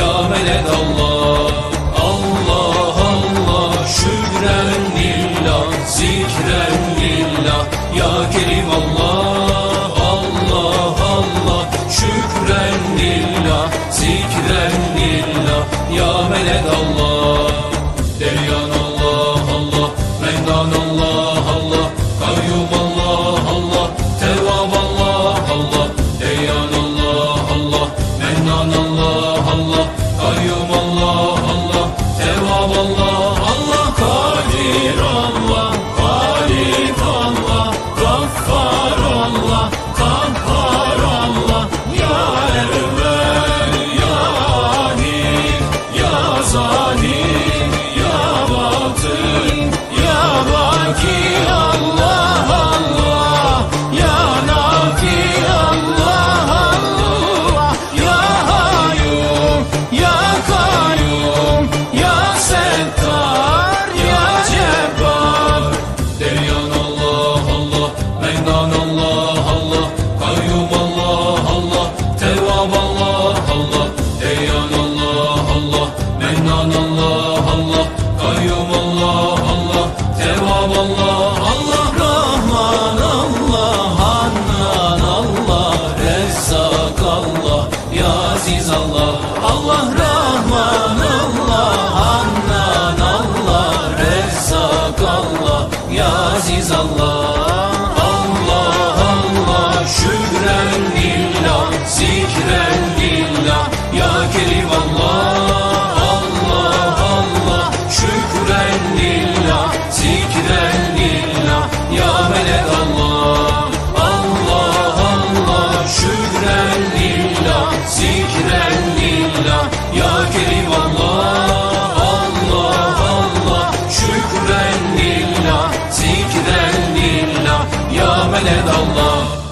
ya meled Allah Allah Allah şükren lillah zikren lillah ya kerim Allah Allah Allah şükren lillah zikren lillah ya meled Allah Kayyum Allah Allah. Tevvab Allah Allah. Kadir Allah Halik Allah. Gaffar Allah. Kahhar Mennan Allah Allah Kayyum Allah Allah Tevvab Allah Allah Rahman Allah Hannan Allah Rezzak Allah Ya Allah Allah Rahman Allah Hannan Allah Rezzak Allah Ya Allah zikren lillah Ya Kerim Allah Allah Şükren lillah zikren lillah Ya Meled Allah.